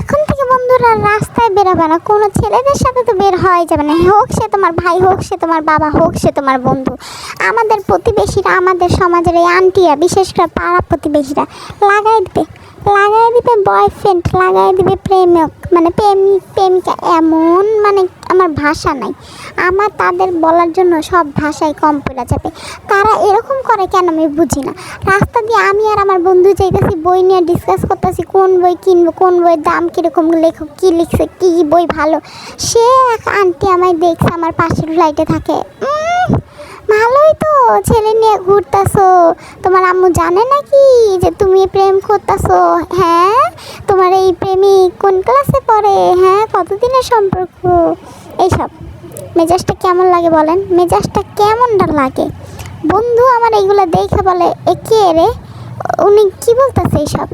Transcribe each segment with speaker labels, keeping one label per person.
Speaker 1: এখন থেকে বন্ধুরা রাস্তায় বেরোবে না। কোনো ছেলেদের সাথে তো বের হয়ে যাবে না। হোক সে তোমার ভাই, হোক সে তোমার বাবা, হোক সে তোমার বন্ধু। আমাদের প্রতিবেশীরা, আমাদের সমাজের এই আন্টিরা, বিশেষ করে পাড়া প্রতিবেশীরা, লাগাই দিবে। লাগাই দিবে বয়ফ্রেন্ড লাগাই দিবে প্রেমিক। মানে প্রেমিক প্রেমিকা এমন মানে আমার ভাষা নাই। আমার তাদের বলার জন্য সব ভাষায় কম পড়ে যাবে। তারা এরকম করে কেন আমি বুঝি না। রাস্তা দিয়ে আমি আর আমার বন্ধু যাইতেছি, বই নিয়ে ডিসকাস করতেছি, কোন বই কিনবো, কোন বইয়ের দাম কীরকম, লেখক কী লিখছে, কী বই ভালো। সে এক আন্টি আমায় দেখছে, আমার পাশের ফ্লাইটে থাকে। ভালোই তো, ছেলে নিয়ে ঘুরতাছো। তোমার আম্মু জানে নাকি যে তুমি প্রেম করতাছো? হ্যাঁ? তোমার এই প্রেমিক কোন ক্লাসে পড়ে? হ্যাঁ? কতদিনের সম্পর্ক? এইসব। মেজাজটা কেমন লাগে বলেন? মেজাজটা কেমনটা লাগে? বন্ধু আমার এইগুলো দেখে বলে, এ কে রে? উনি কি বলতেছে এইসব?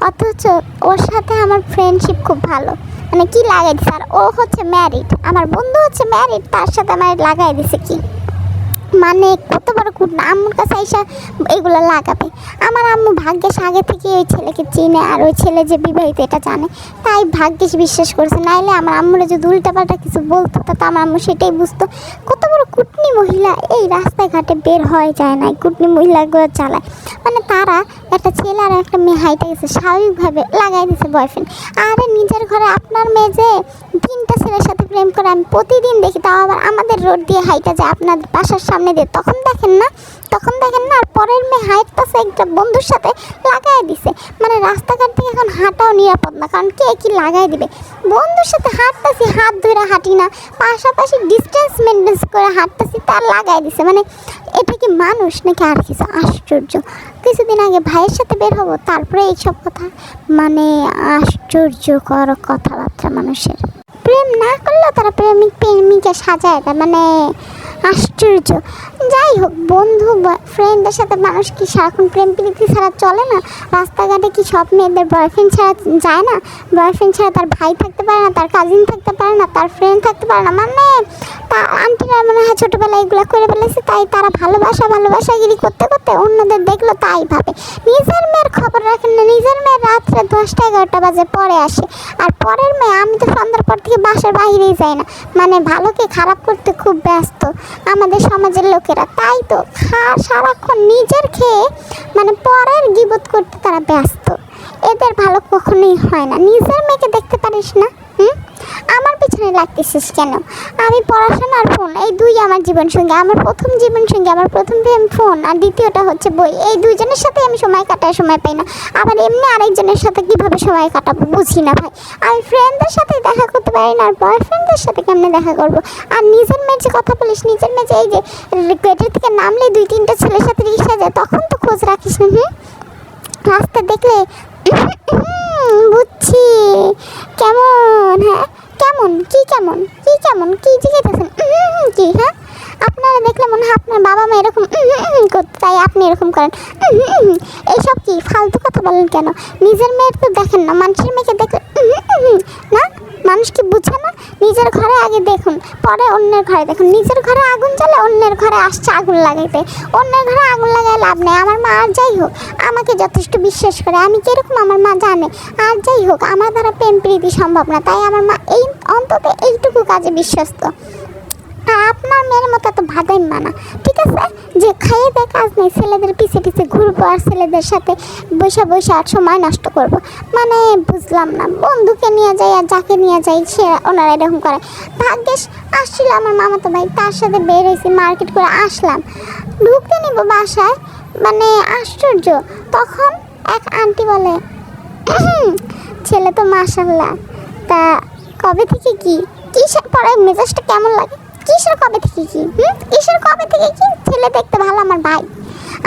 Speaker 1: অথচ ওর সাথে আমার ফ্রেন্ডশিপ খুব ভালো। মানে কি লাগাই আর ও হচ্ছে ম্যারিড আমার বন্ধু হচ্ছে ম্যারিড তার সাথে আমার লাগাই দিছে কি? মানে কত বড় কুট না, আম্মুর কাছে আইসা এগুলো লাগাবে। আমার আম্মু ভাগ্যেশ আগে থেকে ওই ছেলেকে চিনে আর ওই ছেলে যে বিবাহিত এটা জানে। তাই ভাগ্যেশ বিশ্বাস করেছে। নাইলে আমার আম্মুরা যদি উল্টাপাল্টা কিছু বলতো, তা আমার আম্মু সেটাই বুঝতো। কত বড় কুটনি মহিলা, এই রাস্তাঘাটে বের হয়ে যায় না কুটনি মহিলাগুলো চালায়। মানে তারা একটা ছেলে আর একটা মেয়ে হাইটে গেছে, স্বাভাবিকভাবে লাগাই দিছে বয়ফ্রেন্ড আরে নিজের ঘরে আপনার মেয়ে যে তিনটা ছেলের সাথে প্রেম করে আমি প্রতিদিন দেখি, তাও আবার আমাদের রোড দিয়ে হাইটা যায়, আপনাদের বাসার সামনে দিয়ে তখন দেখেন না, তখন দেখেন না, আর পরের মেয়ে হাইটটাছে একটা বন্ধুর সাথে লাগাই দিছে। মানে রাস্তাঘাট থেকে এখন হাঁটাও নিরাপদ না, কারণ কে কি লাগাই দিবে? বন্ধুর সাথে হাঁটতেছি, হাত ধরে হাঁটি না, পাশাপাশি ডিস্টেন্স মেনটেন করে হাঁটতেছি, তার লাগাই দিছে। মানে এটা কি মানুষ নাকি আর কিছু? আশ্চর্য। কিছুদিন আগে ভাইয়ের সাথে বের হব, তারপরে এইসব কথা। মানে আশ্চর্যকর কথাবার্তা মানুষের। প্রেম না করলেও তারা প্রেমিক প্রেমিকা সাজায় মানে আশ্চর্য। যাই হোক, বন্ধু বা ফ্রেন্ডদের সাথে মানুষ কি সারাক্ষণ প্রেম প্রীতি ছাড়া চলে না? রাস্তাঘাটে কি সব মেয়েদের বয়ফ্রেন্ড ছাড়া যায় না? বয়ফ্রেন্ড ছাড়া তার ভাই থাকতে পারে না, তার কাজিন থাকতে পারে না, তার ফ্রেন্ড থাকতে পারে না মানে তা আন্টিরা মনে হয় ছোটোবেলায় এগুলো করে ফেলেছে, তাই তারা ভালোবাসা, ভালোবাসাগিরি করতে করতে অন্যদের দেখল, তাই ভাবে। নিজের মেয়ের খবর রাখেন না, নিজের মেয়ের রাত্রে দশটা এগারোটা বাজে পরে আসে, আর পরের মেয়ে আমি তো সন্ধ্যার পর থেকে বাসার বাইরেই যায় না। মানে ভালোকে খারাপ করতে খুব ব্যস্ত আমাদের সমাজের লোকেরা। তাই তো খা, সারাক্ষণ নিজের খেয়ে মানে পরের গিবত করতে তারা ব্যস্ত। এদের ভালো কখনোই হয় না। নিজের মেয়েকে দেখতে পারিস না, হুম? আমার পিছনে লাগতেছিস কেন? আমি পড়াশোনা আর ফোন এই দুই আমার জীবন সঙ্গী। আমার প্রথম জীবন সঙ্গী, আমার প্রথম প্রেম ফোন আর দ্বিতীয়টা হচ্ছে বই। এই দুইজনের সাথে আমি সময় কাটার সময় পাই না। আবার এমনি আরেকজনের সাথে কীভাবে সময় কাটাবো বুঝি না ভাই। আমি ফ্রেন্ডদের সাথে দেখা করতে পারি না, আর বয়ফ্রেন্ডদের সাথে কেমনে দেখা করব? আর নিজের মেয়ের যে কথা বলিস, নিজের মেয়ে এই যে গেটের থেকে নামলে দুই, তিনটা ছেলের সাথে রিক্সা যায়, তখন তো খোঁজ রাখিস না, হুম? রাস্তা দেখলে বুঝছি। কেমন হ্যাঁ? কেমন? কি কেমন? কি কেমন? কি জিজ্ঞাসা কি হ্যাঁ? আপনারা দেখলে মনে হয় আপনার বাবা মা এরকম করতে, তাই আপনি এরকম করেন। এইসব কি ফালতু কথা বলেন কেন? নিজের মেয়ের তো দেখেন না, মানুষের মেয়েকে দেখলে না? মানুষ কি বুঝে না? নিজের ঘরে আগে দেখুন, পরে অন্যের ঘরে দেখুন। নিজের ঘরে আগুন জ্বলে অন্যের ঘরে আসছে আগুন লাগাইতে। অন্যের ঘরে আগুন লাগাই লাভ নেই। আমার মা আর যাই হোক, আমাকে যথেষ্ট বিশ্বাস করে। আমি কীরকম আমার মা জানে? আর যাই হোক, আমার দ্বারা প্রেম প্রীতি সম্ভব না। তাই আমার মা এই অন্তত এইটুকু কাজে বিশ্বস্ত। আপনার মেয়ের মতো এত ভাবেন মানা খাইয়ে দেয়, কাজ নেই, ছেলেদের পিছে পিছে ঘুরবো আর ছেলেদের সাথে বসে বসে আর সময় নষ্ট করব। মানে বুঝলাম না, বন্ধুকে নিয়ে যাই আর যাকে নিয়ে যাই, সে ওনারা এরকম করে। ভাগ্যেশ আসছিল আমার মামাতো ভাই, তার সাথে বের হয়েছি, মার্কেট করে আসলাম। ঢুকতে নিব বাসায় মানে আশ্চর্য, তখন এক আন্টি বলে ছেলে তো মাসাল্লাহ তা কবে থেকে কি? কিসের পরে মেজাজটা কেমন লাগে? কিসের কবে থেকে কি? হুম? কিসের কবে থেকে কি? ছেলে দেখতে ভালো, আমার ভাই।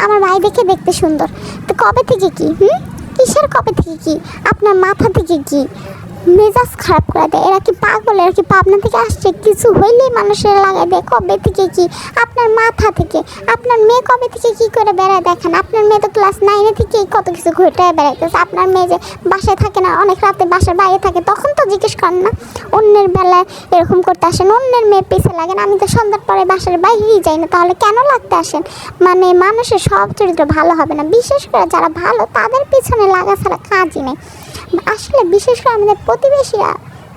Speaker 1: আমার ভাই দেখে দেখতে সুন্দর। তো কবে থেকে কি? হুম? কিসের কবে থেকে কি? আপনার মাথা থেকে কি? মেজাজ খারাপ করে দেয়। এরা কি পাগল এরা কি পাবনা থেকে আসছে? কিছু হইলেই মানুষের লাগাই দেয়। কবে থেকে কি? আপনার মাথা থেকে। আপনার মেয়ে কবে থেকে কি করে বেড়ায় দেখেন? আপনার মেয়ে তো ক্লাস নাইনে থেকেই কত কিছু ঘুরে বেড়াইতেছে। আপনার মেয়ে যে বাসায় থাকে না, অনেক রাতে বাসার বাইরে থাকে, তখন তো জিজ্ঞেস করেন না। অন্যের বেলায় এরকম করতে আসেন, অন্যের মেয়ে পিছে লাগেন আমি তো সন্ধ্যার পরে বাসার বাইরেই যাই না, তাহলে কেন লাগতে আসেন? মানে মানুষের সব চরিত্র ভালো হবে না। বিশেষ করে যারা ভালো, তাদের পিছনে লাগা ছাড়া কাজই নেই। আসলে বিশেষ করে আমাদের প্রতিবেশীরা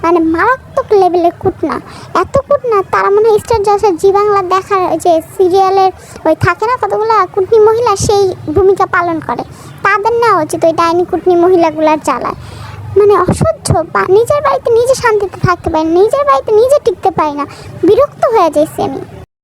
Speaker 1: মানে মারাত্মক লেভেলের কুটনা। এত কুটনা, তারা মনে হয় স্টার জলসার জি বাংলা দেখার যে সিরিয়ালের ওই থাকে না কতগুলো কুটনি মহিলা, সেই ভূমিকা পালন করে। তাদের নেওয়া উচিত ওই ডাইনি কুটনি মহিলাগুলার চালায় মানে অসহ্য, বা নিজের বাড়িতে নিজে শান্তিতে থাকতে পারি নিজের বাড়িতে নিজে টিকতে পারি না। বিরক্ত হয়ে যাইছি আমি।